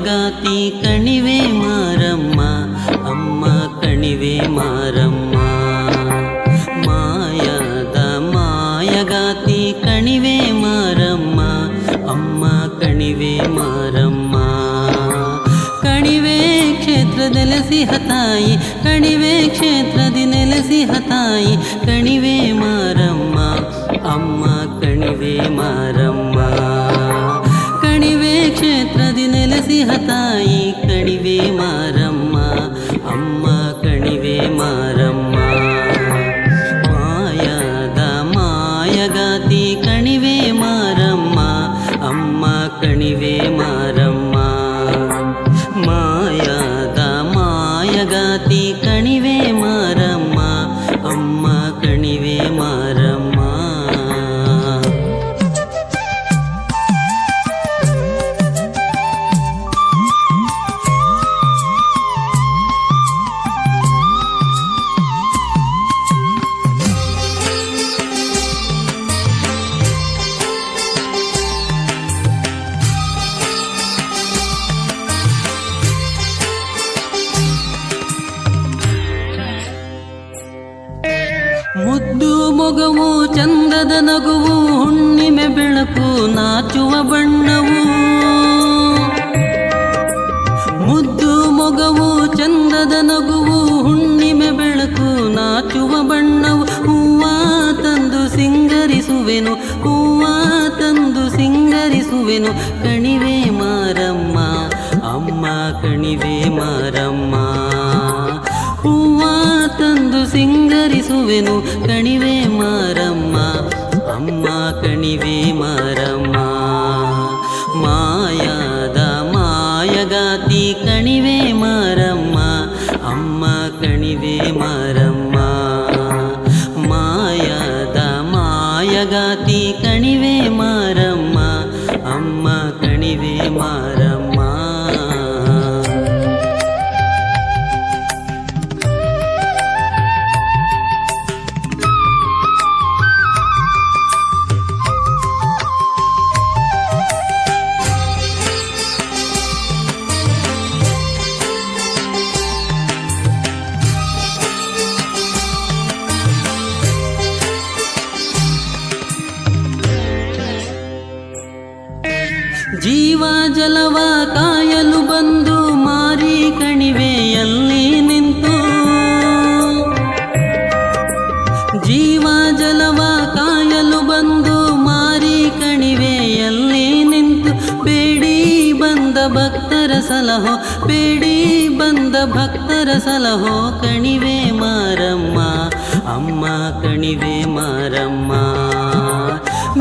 ಒಣಗಾತಿ ಕಣಿವೆ ಮಾರಮ್ಮ ಅಮ್ಮ ಕಣಿವೆ ಮಾರಮ್ಮ ಮಾಯದ ಮಾಯಗಾತಿ ಕಣಿವೆ ಮಾರಮ್ಮ ಅಮ್ಮ ಕಣಿವೆ ಮಾರಮ್ಮ ಕಣಿವೆ ಕ್ಷೇತ್ರದ ಹತಾಯಿ ಕಣಿವೆ ಕ್ಷೇತ್ರದಿ ನೆಲೆಸಿ ಹತಾಯಿ ಕಣಿವೆ ಮಾರಮ್ಮ ಅಮ್ಮ ಕಣಿವೆ ಮಾರಮ್ಮ ಕ್ಷೇತ್ರದಿ ನೆಲೆಸಿಹ ತಾಯಿ ಕಣಿವೆ ಮಾರಮ್ಮ ಅಮ್ಮ ಕಣಿವೆ ಮಾರಮ್ಮ ಮಾಯದ ಮಾಯಗಾತಿ ಕಣಿವೆ ಮಾರಮ್ಮ ಅಮ್ಮ ಕಣಿವೆ ಮಾರಮ್ಮ ಮಾಯದ ಮಾಯಗಾತಿ ಕಣಿವೆ ಮಾರಮ್ಮ ಅಮ್ಮ ಕಣಿವೆ ಮಾರಮ್ಮ ಚಂದದ ನಗುವು ಹುಣ್ಣಿಮೆ ಬೆಳಕು ನಾಚುವ ಬಣ್ಣವು. ಮುದ್ದು ಮೊಗವು ಚಂದದ ನಗುವು ಹುಣ್ಣಿಮೆ ಬೆಳಕು ನಾಚುವ ಬಣ್ಣವು. ಹೂವ ತಂದು ಸಿಂಗರಿಸುವೆನು, ಹೂವ ತಂದು ಸಿಂಗರಿಸುವೆನು. ಕಣಿವೆ ಮಾರಮ್ಮ, ಅಮ್ಮ ಕಣಿವೆ ಮಾರಮ್ಮ. ಸಿಂಗರಿಸುವೆನು ಕಣಿವೆ ಮಾರಮ್ಮ ಅಮ್ಮ ಕಣಿವೆ ಮಾರಮ್ಮ ಮಾಯದ ಮಾಯಗಾತಿ ಕಣಿವೆ ಮಾರಮ್ಮ ಅಮ್ಮ ಕಣಿವೆ ಮಾರಮ್ಮ ಮಾಯದ ಮಾಯಗಾತಿ ಕಣಿವೆ ಮಾರಮ್ಮ ಅಮ್ಮ ಕಣಿವೆ ಮಾರಮ್ಮ ಜಲವ ಕಾಯಲು ಬಂದು ಮಾರಿ ಕಣಿವೆಯಲ್ಲಿ ನಿಂತು. ಜೀವ ಜಲವ ಕಾಯಲು ಬಂದು ಮಾರಿ ಕಣಿವೆಯಲ್ಲಿ ನಿಂತು. ಬೇಡಿ ಬಂದ ಭಕ್ತರ ಸಲಹೋ ಬೇಡಿ ಬಂದ ಭಕ್ತರ ಸಲಹೋ, ಕಣಿವೆ ಮಾರಮ್ಮ, ಅಮ್ಮ ಕಣಿವೆ ಮಾರಮ್ಮ.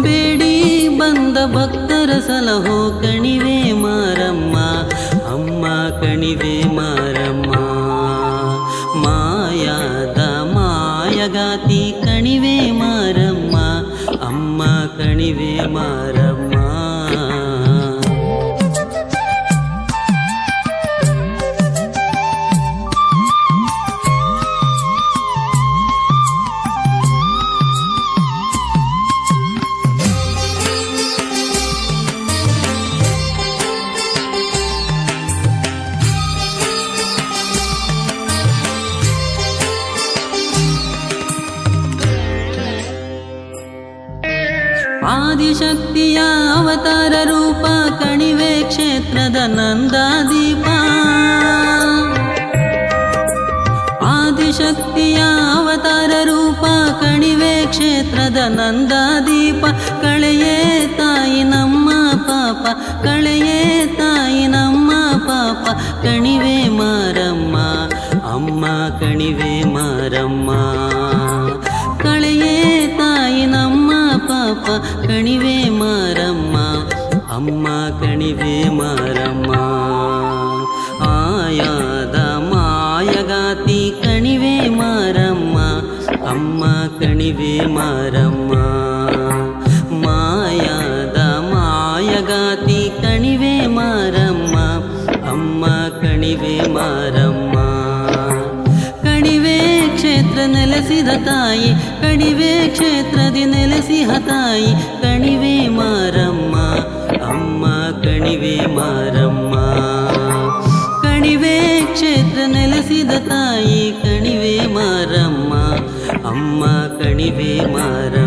ಬೇಡಿ ಬಂದ ಭಕ್ತರ ಸಲಹೋ ಕಣಿವೆ ಮಾರಮ್ಮ ಅಮ್ಮ ಕಣಿವೆ ಮಾರಮ್ಮ ಮಾಯದ ಮಾಯಗಾತಿ ಕಣಿವೆ ಮಾರಮ್ಮ ಅಮ್ಮ ಕಣಿವೆ ಮಾರಮ್ಮ ಆದಿಶಕ್ತಿಯ ಅವತಾರ ರೂಪ ಕಣಿವೆ ಕ್ಷೇತ್ರದ ನಂದಾದೀಪ. ಆದಿಶಕ್ತಿಯ ಅವತಾರ ರೂಪ ಕಣಿವೆ ಕ್ಷೇತ್ರದ ನಂದಾದೀಪ. ಕಳೆಯೇ ತಾಯಿ ನಮ್ಮ ಪಾಪ, ಕಳೆಯೇ ತಾಯಿ ನಮ್ಮ ಪಾಪ, ಕಣಿವೆ ಮಾರಮ್ಮ, ಅಮ್ಮ ಕಣಿವೆ ಮಾರಮ್ಮ. పాప కణివే మారమ్మ అమ్మ కణివే మారమ్మ. ఆయాద మాయగాతి కణివే మారమ్మ అమ్మ కణివే మారమ్మ. మాయాద మాయగాతి కణివే మారమ్మ అమ్మ కణివే మారమ్మ. ಕ್ಷೇತ್ರ ನೆಲೆಸಿದ ತಾಯಿ ಕಣಿವೆ ಕ್ಷೇತ್ರದಿ ನೆಲೆಸಿಹ ತಾಯಿ ಕಣಿವೆ ಮಾರಮ್ಮ ಅಮ್ಮ ಕಣಿವೆ ಮಾರಮ್ಮ ಕಣಿವೆ ಕ್ಷೇತ್ರ ನೆಲೆಸಿದ ತಾಯಿ ಕಣಿವೆ ಮಾರಮ್ಮ ಅಮ್ಮ ಕಣಿವೆ ಮಾರಮ್ಮ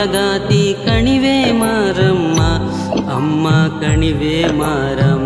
ಮಾಯಗಾತಿ ಕಣಿವೆ ಮಾರಮ್ಮ ಅಮ್ಮ ಕಣಿವೆ ಮಾರಮ್ಮ